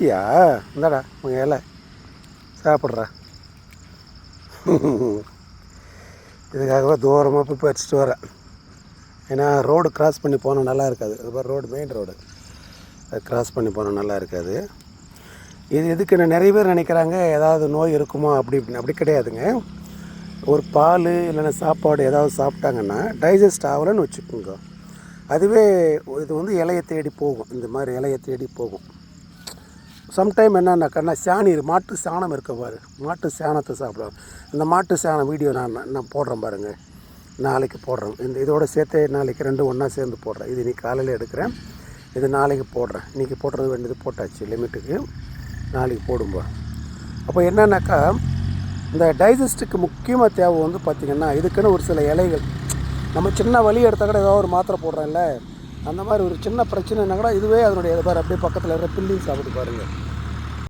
சாப்பிட்டியா இந்தாடா உங்கள் இலை. சாப்பிட்றா. இதுக்காகவே தூரமாக போய் பறிச்சிட்டு வரேன். ஏன்னா ரோடு கிராஸ் பண்ணி போனால் நல்லா இருக்காது. அது மாதிரி ரோடு மெயின் ரோடு அது கிராஸ் பண்ணி போனால் நல்லா இருக்காது. இது எதுக்கு நான் நிறைய பேர் நினைக்கிறாங்க ஏதாவது நோய் இருக்குமோ? அப்படி இப்படின்னு அப்படி கிடையாதுங்க. ஒரு பால் இல்லைன்னா சாப்பாடு ஏதாவது சாப்பிட்டாங்கன்னா டைஜஸ்ட் ஆகலைன்னு வச்சுக்கோங்க. அதுவே இது வந்து இலையை தேடி போகும். இந்த மாதிரி இலையை தேடி போகும். சம்டைம் என்னன்னாக்கா சாணி மாட்டு சாணம் இருக்க பாரு. மாட்டு சாணத்தை சாப்பிடுவாங்க இந்த மாட்டு சாணம் வீடியோ நான் நான் போடுறேன் பாருங்கள் நாளைக்கு போடுறேன். இந்த இதோட சேர்த்து நாளைக்கு ரெண்டு ஒன்றா சேர்ந்து போடுறேன். இது இன்னைக்கு காலையில் எடுக்கிறேன். இது நாளைக்கு போடுறேன். இன்றைக்கி போடுறது வேண்டியது போட்டாச்சு. லிமிட்டுக்கு நாளைக்கு போடும்போ அப்போ என்னன்னாக்கா இந்த டைஜஸ்ட்டுக்கு முக்கியமாக தேவை வந்து பார்த்திங்கன்னா இதுக்குன்னு ஒரு சில இலைகள். நம்ம சின்ன வழி எடுத்தால் கூட ஏதோ ஒரு மாத்திரை போடுறோம்ல அந்த மாதிரி ஒரு சின்ன பிரச்சனைனா கூட இதுவே அதனுடைய பாரு அப்படியே பக்கத்தில் இருக்கிற பில்லிங்ஸ் சாப்பிட்டு பாருங்கள்